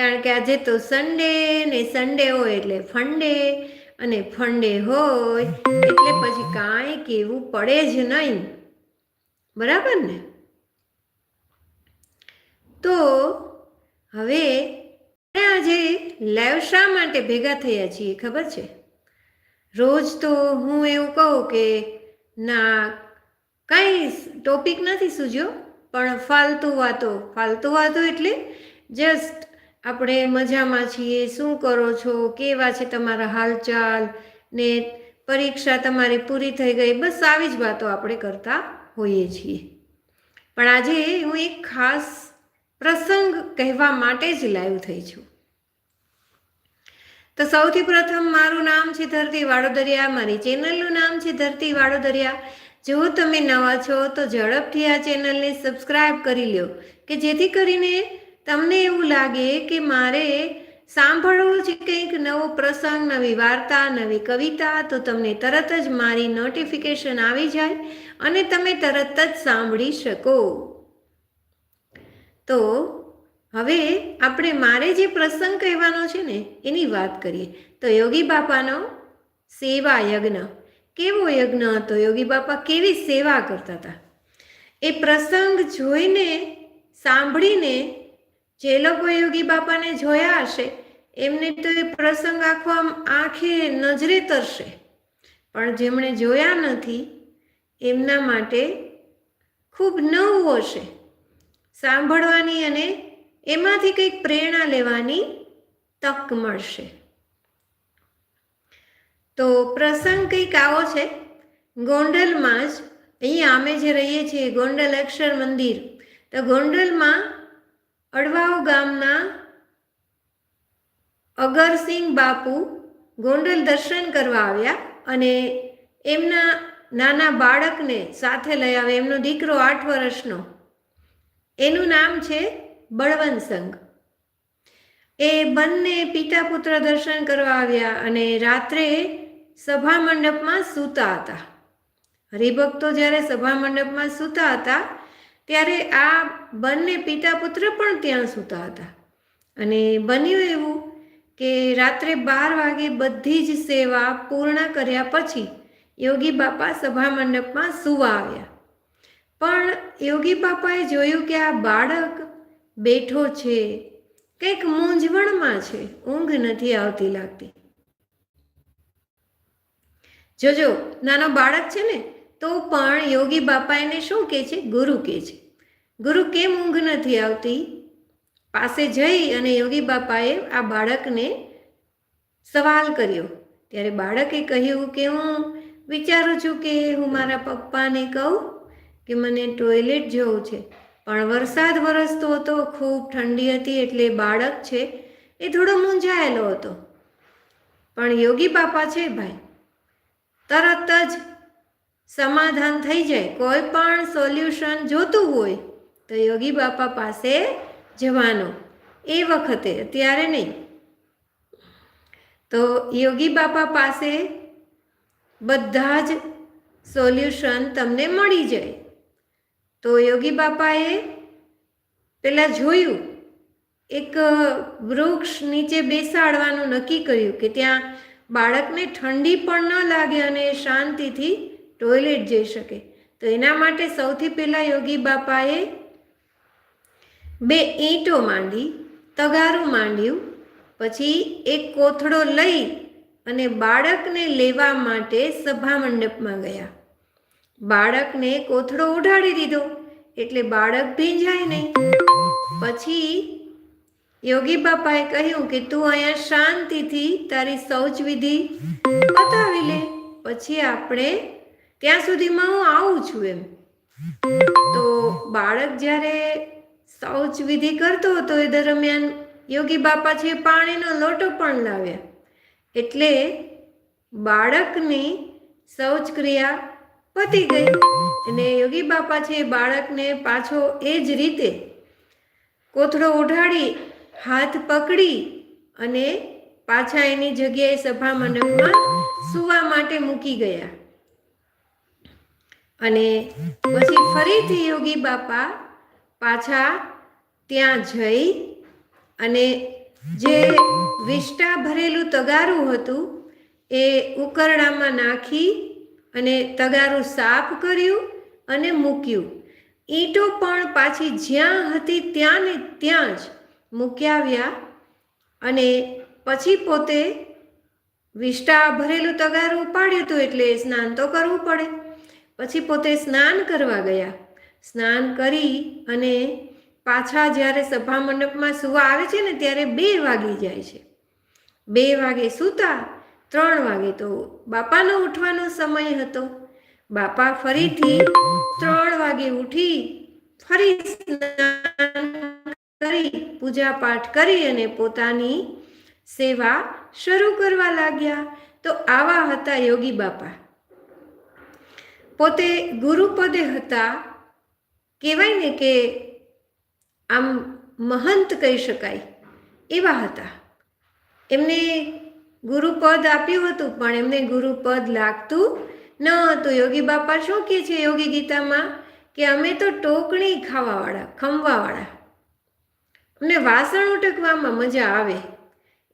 કારણ કે આજે તો સન્ડે ને સન્ડે હોય એટલે ફંડે અને ફંડે હોય, એટલે પછી કાંઈ કેવું પડે જ નહીં. બરાબર ને? તો હવે આજે લાઈવ શા માટે ભેગા થયા છીએ ખબર છે? રોજ તો હું એવું કહું કે, ના, કંઈ ટોપિક નથી સૂજ્યો, પણ ફાલતુ વાતો ફાલતુ વાતો એટલે જસ્ટ આપણે મજામાં છીએ. શું કરો છો? કેવા છે તમારા હાલચાલ? ને પરીક્ષા તમારી પૂરી થઈ ગઈ. બસ આવી જ વાતો આપણે કરતા હોઈએ છીએ. પણ આજે હું એક ખાસ પ્રસંગ કહેવા માટે જ લાઈવ થઈ છું. તો સૌથી પ્રથમ મારું નામ છે ધરતી વાડોદરિયા. મારી ચેનલનું નામ છે ધરતી વાડોદરિયા. જો તમે નવા છો તો ઝડપથી આ ચેનલને સબસ્ક્રાઈબ કરી લ્યો, કે જેથી કરીને તમને એવું લાગે કે મારે સાંભળવું છે કંઈક નવો પ્રસંગ, નવી વાર્તા, નવી કવિતા, તો તમને તરત જ મારી નોટિફિકેશન આવી જાય અને તમે તરત જ સાંભળી શકો. તો હવે આપણે મારે જે પ્રસંગ કહેવાનો છે ને, એની વાત કરીએ. તો યોગી બાપાનો સેવા યજ્ઞ. કેવો યજ્ઞ હતો? યોગી બાપા કેવી સેવા કરતા હતા? એ પ્રસંગ જોઈને, સાંભળીને જે લોકો યોગી બાપાને જોયા હશે, એમને તો એ પ્રસંગ આખો આમ આંખે નજરે તરશે. પણ જેમણે જોયા નથી, એમના માટે ખૂબ નવું હશે. સાંભળવાની અને એમાંથી કંઈક પ્રેરણા લેવાની તક મળશે. તો પ્રસંગ કંઈક આવો છે. ગોંડલમાં જ અહીંયા અમે જે રહીએ છીએ, ગોંડલ અક્ષર મંદિર. તો ગોંડલમાં અડવાઓ ગામના અગરસિંહ બાપુ ગોંડલ દર્શન કરવા આવ્યા અને એમના નાના બાળકને સાથે લઈ આવે એમનો દીકરો આઠ વર્ષનો. એનું નામ છે બળવંત સંઘ. એ બંને પિતા પુત્ર દર્શન કરવા આવ્યા અને રાત્રે સભા મંડપમાં સૂતા હતા. હરિભક્તો જ્યારે સભા મંડપમાં સૂતા હતા ત્યારે આ બંને પિતા પુત્ર પણ ત્યાં સૂતા હતા. અને બન્યું એવું કે રાત્રે બાર વાગે બધી જ સેવા પૂર્ણ કર્યા પછી યોગી બાપા સભા મંડપમાં સૂવા આવ્યા. પણ યોગી બાપાએ જોયું કે આ બાળક બેઠો છે, કંઈક મૂંઝવણમાં છે, ઊંઘ નથી આવતી લાગતી. જોજો, નાનો બાળક છે ને, તો પણ યોગી બાપા એને શું કહે છે? ગુરુ કહે છે. ગુરુ કેમ ઊંઘ નથી આવતી? પાસે જઈ અને યોગી બાપાએ આ બાળકને સવાલ કર્યો. ત્યારે બાળકે કહ્યું કે, હું વિચારું છું કે હું મારા પપ્પાને કહું કે મને ટોયલેટ જવું છે. પણ વરસાદ વરસતો હતો, ખૂબ ઠંડી હતી એટલે બાળક છે એ થોડો મૂંઝાયેલો હતો. પણ યોગી બાપા છે, ભાઈ, તરત જ સમાધાન થઈ જાય. કોઈ પણ સોલ્યુશન જોતું હોય તો યોગી બાપા પાસે જવાનો. એ વખતે, અત્યારે નહીં. તો યોગી બાપા પાસે બધા જ સોલ્યુશન તમને મળી જાય. તો યોગી બાપાએ પહેલાં જોયું, એક વૃક્ષ નીચે બેસાડવાનું નક્કી કર્યું કે ત્યાં બાળકને ઠંડી પણ ન લાગે અને શાંતિથી ટોયલેટ જઈ શકે. તો એના માટે સૌથી પહેલાં યોગી બાપાએ બે ઈંટો માંડી, તગારું માંડ્યું, પછી એક કોથળો લઈ અને બાળકને લેવા માટે સભા મંડપમાં ગયા. બાળકને કોથળો ઉઢાડી દીધો, એટલે બાળક ભીંજાય નહીં. પછી યોગી બાપાએ કહ્યું કે, તું અહીંયા શાંતિથી તારી શૌચ વિધિ બતાવી લે, પછી આપણે ત્યાં સુધીમાં હું આવું છું એમ. તો બાળક જ્યારે શૌચ વિધિ કરતો હતો એ દરમિયાન યોગી બાપા છે પાણીનો લોટો પણ લાવ્યા. એટલે બાળકની શૌચ ક્રિયા પતી ગઈ અને યોગી બાપા છે બાળકને પાછો એ જ રીતે કોથળો ઉઠાડી, હાથ પકડી અને પાછા એની જગ્યાએ સભા મંડપમાં સુવા માટે મૂકી ગયા. અને પછી ફરીથી યોગી બાપા પાછા ત્યાં જઈ અને જે વિષ્ટા ભરેલું તગારું હતું એ ઉકરડામાં નાખી અને તગારું સાફ કર્યું અને મૂક્યું. ઈંટો પણ પાછી જ્યાં હતી ત્યાં ને ત્યાં જ મૂક્યાવ્યા અને પછી પોતે વિષ્ટા ભરેલું તગારું ઉપાડ્યું હતું એટલે સ્નાન તો કરવું પડે. પછી પોતે સ્નાન કરવા ગયા. સ્નાન કરી અને પાછા જ્યારે સભા મંડપમાં સુવા આવે છે ને ત્યારે બે વાગી જાય છે. બે વાગે સૂતા, ત્રણ વાગે તો બાપાનો ઉઠવાનો સમય હતો. બાપા ફરીથી ત્રણ વાગે ઉઠી ફરી સ્નાન કરી પૂજા પાઠ કરી અને પોતાની સેવા શરૂ કરવા લાગ્યા. તો આવા હતા યોગી બાપા. પોતે ગુરુપદે હતા કહેવાય ને કે આમ મહંત કહી શકાય. એવા હતા. એમને ગુરુપદ આપ્યું હતું, પણ એમને ગુરુપદ લાગતું ન હતું. યોગી બાપા શું કહે છે યોગી ગીતામાં? કે અમે તો ટોકણી ખાવાવાળા, ખમવાવાળા. અમને વાસણ ઉટકવામાં મજા આવે.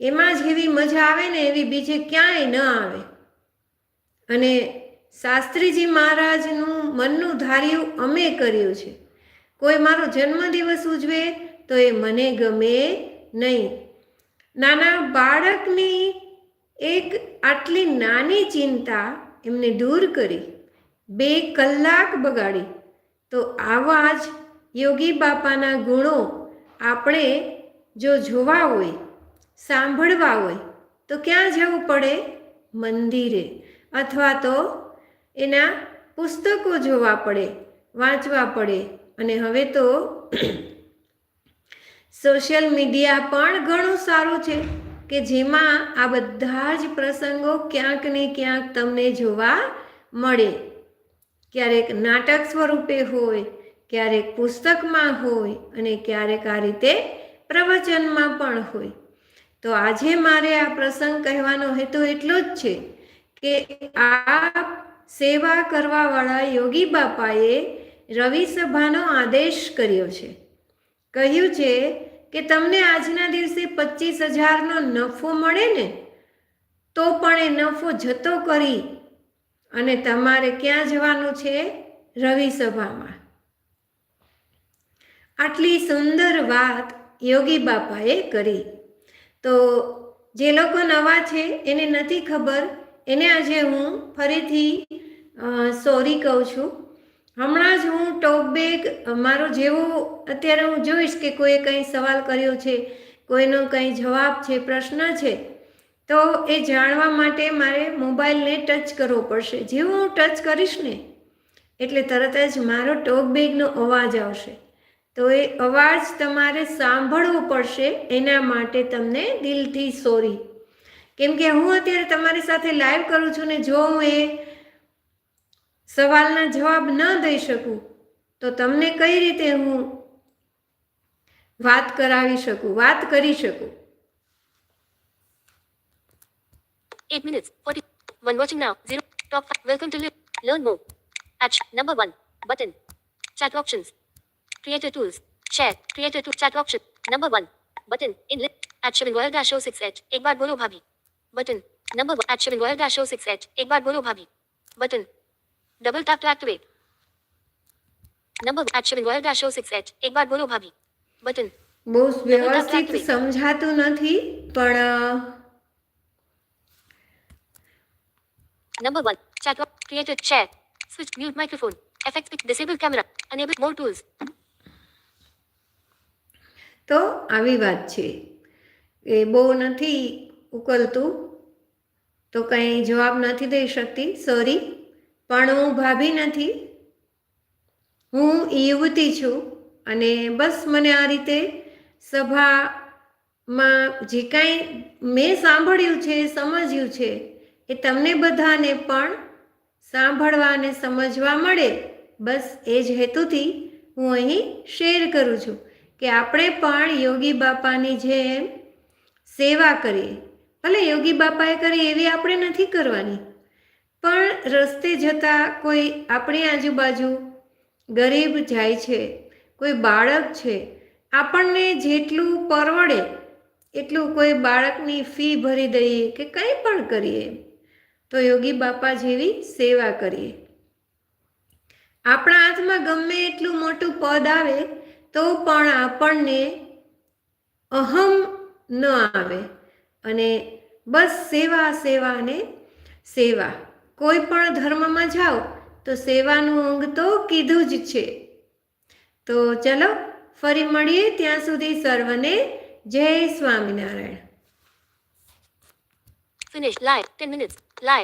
એમાં જ એવી મજા આવે ને એવી બીજે ક્યાંય ન આવે. અને શાસ્ત્રીજી મહારાજનું મનનું ધાર્યું અમે કર્યું છે. કોઈ મારો જન્મદિવસ ઉજવે તો એ મને ગમે નહીં. નાના બાળકની એક આટલી નાની ચિંતા એમને દૂર કરી. બે કલાક બગાડી. તો આવા જ યોગી બાપાના ગુણો આપણે જો જોવા હોય, સાંભળવા હોય, તો ક્યાં જવું પડે? મંદિરે. અથવા તો એના પુસ્તકો જોવા પડે, વાંચવા પડે. અને હવે તો સોશિયલ મીડિયા પણ ઘણું સારું છે કે જેમાં આ બધા જ પ્રસંગો ક્યાંક ને ક્યાંક તમને જોવા મળે. ક્યારેક નાટક સ્વરૂપે હોય, ક્યારેક પુસ્તકમાં હોય અને ક્યારેક આ રીતે પ્રવચનમાં પણ હોય. તો આજે મારે આ પ્રસંગ કહેવાનો હેતુ એટલો જ છે કે આ સેવા કરવાવાળા યોગી બાપાએ રવિ સભાનો આદેશ કર્યો છે. કહ્યું છે કે તમને આજના દિવસે પચીસ હજારનો નફો મળે ને, તો પણ એ નફો જતો કરી. અને તમારે ક્યાં જવાનું છે? રવિ સભામાં આટલી સુંદર વાત યોગી બાપાએ કરી. તો જે લોકો નવા છે એને નથી ખબર એને આજે હું ફરીથી સોરી કહું છું. હમણાં જ હું ટોપ બેગ મારો જેવો અત્યારે હું જોઈશ કે કોઈએ કંઈ સવાલ કર્યો છે, કોઈનો કંઈ જવાબ છે, પ્રશ્ન છે, તો એ જાણવા માટે મારે મોબાઈલને ટચ કરવો પડશે. જેવું હું ટચ કરીશ ને, એટલે તરત જ મારો ટોપ બેગનો અવાજ આવશે. તો એ અવાજ તમારે સાંભળવો પડશે એના માટે તમને દિલથી સોરી કેમ કે હું અત્યારે તમારી સાથે લાઈવ કરું છું ને જો હું એ સવાલના જવાબ ન દઈ શકું તો તમને કઈ રીતે હું વાત કરાવી શકું વાત કરી શકું 8 minutes. 40. One watching now. 0. Top 5. Welcome to live. Learn more. Action. Number 1. Button. Chat options. Creator tools. Share. Creator tool. Chat option. Number 1. Button. In list. At Shivan Royal Dash 06H. एक बार बोलो भाभी. Button. Number 1. At Shivan Royal Dash 06H. एक बार बोलो भाभी. Button. Double tap to activate. Number 1. At Shivan Royal Dash 06H. एक बार बोलो भाभी. Button. બહુ વ્યવસ્થિત સમજાતું નથી પણ Number 1. Chat op- Creator. Share. Switch. Mute microphone. Effects. pick, Disable camera. Enable more tools. તો આવી વાત છે એ બહુ નથી ઉકલતું તો કંઈ જવાબ નથી દઈ શકતી સોરી પણ હું ભાભી નથી. હું યુવતી છું અને બસ મને આ રીતે સભામાં જે કાંઈ મેં સાંભળ્યું છે, સમજ્યું છે, એ તમને બધાને પણ સાંભળવા અને સમજવા મળે. બસ એ જ હેતુથી હું અહીં શેર કરું છું કે આપણે પણ યોગી બાપાની જેમ સેવા કરીએ. ભલે યોગી બાપાએ કરી એવી આપણે નથી કરવાની. પણ રસ્તે જતાં કોઈ આપણી આજુબાજુ ગરીબ જાય છે, કોઈ બાળક છે, આપણને જેટલું પરવડે એટલું કોઈ બાળકની ફી ભરી દઈએ કે કંઈ પણ કરીએ, તો યોગી બાપા જેવી સેવા કરીએ. આપણા હાથમાં ગમે એટલું મોટું પદ આવે, તો પણ આપણને અહમ ન આવે અને બસ સેવા સેવા અને સેવા કોઈ પણ ધર્મમાં જાઓ તો સેવાનું અંગ તો કીધું જ છે તો ચલો ફરી મળીએ ત્યાં સુધી સર્વને જય Swaminarayan finish live 10 minutes. Live.